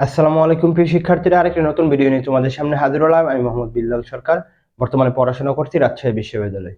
আসসালামু আলাইকুম, প্রিয় শিক্ষার্থীরা। আরেকটি নতুন ভিডিও নিয়ে তোমাদের সামনে হাজির হলাম। আমি মোহাম্মদ বিল্লাল সরকার। বর্তমানে পড়াশোনা করছি রাজশাহী বিশ্ববিদ্যালয়ে।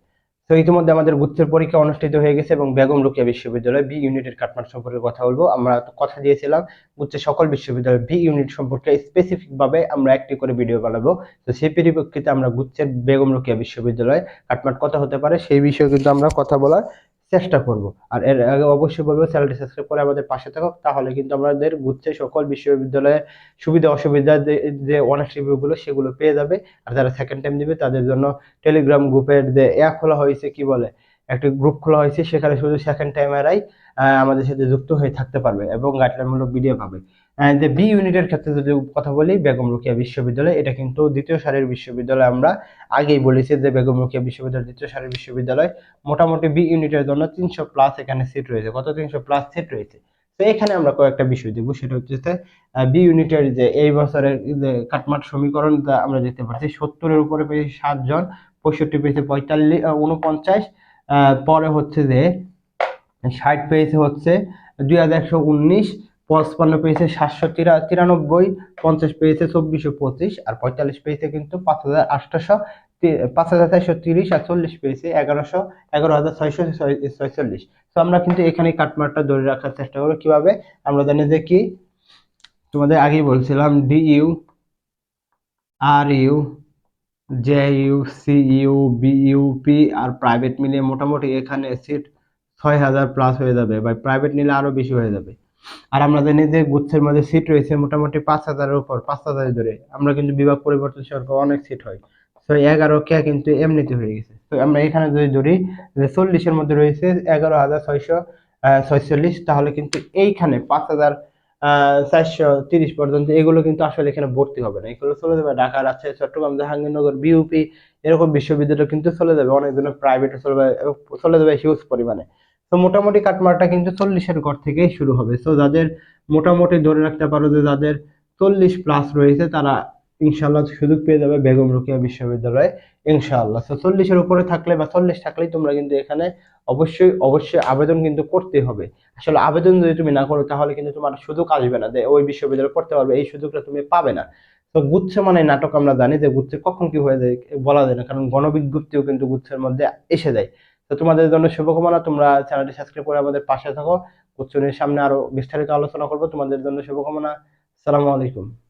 তো ইতিমধ্যে আমাদের গুচ্ছের পরীক্ষা অনুষ্ঠিত হয়ে গেছে এবং বেগম রোকেয়া বিশ্ববিদ্যালয় বি ইউনিটের কাটমাট সম্পর্কে কথা বলব। আমরা কথা দিয়েছিলাম গুচ্ছের সকল বিশ্ববিদ্যালয় বি ইউনিট সম্পর্কে স্পেসিফিক ভাবে আমরা একটি করে ভিডিও বানাবো। তো সেই পরিপ্রেক্ষিতে আমরা গুচ্ছের বেগম রোকেয়া বিশ্ববিদ্যালয় কাটমাট কথা হতে পারে সেই বিষয়ে কিন্তু আমরা কথা বলার চেষ্টা করব। আর এর আগে অবশ্যই বলব, চ্যানেলটি সাবস্ক্রাইব করে আমাদের পাশে থাকো, তাহলে কিন্তু আমাদের গুচ্ছে সকল বিশ্ববিদ্যালয়ে সুবিধা, অসুবিধা যে- অনার্স রিভিউগুলো সেগুলো পেয়ে যাবে। আর যারা সেকেন্ড টাইম দিবে, তাদের জন্য টেলিগ্রাম গ্রুপের যে অ্যাপ খোলা হয়েছে, কি বলে? একটি গ্রুপ খোলা হয়েছে, সেখানে শুধু সেকেন্ড টাইমারাই আমাদের সাথে যুক্ত হয়ে থাকতে পারবে এবং গাইডলাইনমূলক ভিডিও পাবে। যে বি ইউনিটের ক্ষেত্রে যদি কথা বলি, বেগম রোকেয়া বিশ্ববিদ্যালয়, এটা কিন্তু দ্বিতীয় সারির বিশ্ববিদ্যালয় আমরা আগেই বলেছি যে বেগম রোকেয়া বিশ্ববিদ্যালয় দ্বিতীয় সারির বিশ্ববিদ্যালয়। মোটামুটি বি ইউনিটের জন্য তিনশো প্লাস এখানে সিট রয়েছে। কত? তিনশো প্লাস সিট রয়েছে। তো এখানে আমরা কয়েকটা বিষয় দেখব, সেটা হচ্ছে বি ইউনিটের যে এই বছরের যে কাটমাট সমীকরণটা আমরা দেখতে পাচ্ছি সত্তরের উপরে পেয়েছে সাতজন, পঁয়ষট্টি পেয়েছে পঁয়তাল্লিশ উনপঞ্চাশ পরে হচ্ছে যে ষাট পেয়েছে হচ্ছে দুই হাজার একশো উনিশ, পঁচপান্ন পেয়েছে সাতশো তিরা, তিরানব্বই, পঞ্চাশ পেয়েছে চব্বিশশো পঁচিশ, আর পঁয়তাল্লিশ পেয়েছে কিন্তু পাঁচ হাজার আটশোশো পাঁচ হাজার চারশো তিরিশ আর চল্লিশ পেয়েছে এগারোশো, এগারো হাজার ছয়শো ছয়চল্লিশ। তো আমরা কিন্তু এখানে কাটমারটা ধরে রাখার চেষ্টা করব কীভাবে? আমরা জানি যে কি? তোমাদের আগেই বলছিলাম, D U, R U J U C U B U P আর প্রাইভেট মিলিয়ে মোটামুটি এখানে সিট ছয় হাজার প্লাস হয়ে যাবে। বা প্রাইভেট নিলে আরও বেশি হয়ে যাবে। আর আমরা জানি যে গুচ্ছের মধ্যে সিট রয়েছে মোটামুটি পাঁচ হাজারের উপর, পাঁচ হাজারের ধরে আমরা কিন্তু বিভাগ পরিবর্তন সরকার অনেক সিট হয়। তো এগারো কে কিন্তু এমনিতে হয়ে গেছে। তো আমরা এখানে যদি ধরি, যে চল্লিশের মধ্যে রয়েছে এগারো হাজার ছয়শো ছয়চল্লিশ, তাহলে কিন্তু এইখানে পাঁচ হাজার চারশো তিরিশ পর্যন্ত, এগুলো কিন্তু আসলে এখানে ভর্তি হবে না। এগুলো চলে যাবে ঢাকা, রাজশাহী, চট্টগ্রাম, জাহাঙ্গীরনগর বিউপি এরকম বিশ্ববিদ্যালয় কিন্তু চলে যাবে। অনেক জনের প্রাইভেট চলে যাবে চলে যাবে হিউজ পরিমাণে। তো মোটামুটি কাটমারটা কিন্তু চল্লিশের ঘর থেকেই শুরু হবে। তো যাদের মোটামুটি ধরে রাখতে পারো যে যাদের চল্লিশ প্লাস রয়েছে, তারা ইনশাল্লাহ সুযোগ পেয়ে যাবে বেগম রোকেয়া বিশ্ববিদ্যালয়ে, ইনশাআল্লাহ। তো চল্লিশের উপরে থাকলে বা চল্লিশ থাকলেই তোমরা কিন্তু এখানে অবশ্যই অবশ্যই আবেদন কিন্তু করতে হবে। আসলে আবেদন যদি তুমি না করো, তাহলে কিন্তু তোমার সুযোগ আসবে না যে ওই বিশ্ববিদ্যালয়ে পড়তে পারবে, এই সুযোগটা তুমি পাবে না। তো গুচ্ছ মানে নাটক আমরা জানি যে গুচ্ছে কখন কি হয়ে যায়, বলা যায় না। কারণ গণবিজ্ঞপ্তিও কিন্তু গুচ্ছের মধ্যে এসে যায়। তো তোমাদের জন্য শুভকামনা, তোমরা চ্যানেলটি সাবস্ক্রাইব করে আমাদের পাশে থাকো। গুচ্ছ নিয়ে সামনে আরও বিস্তারিত আলোচনা করব, তোমাদের জন্য শুভকামনা। আসসালামু আলাইকুম।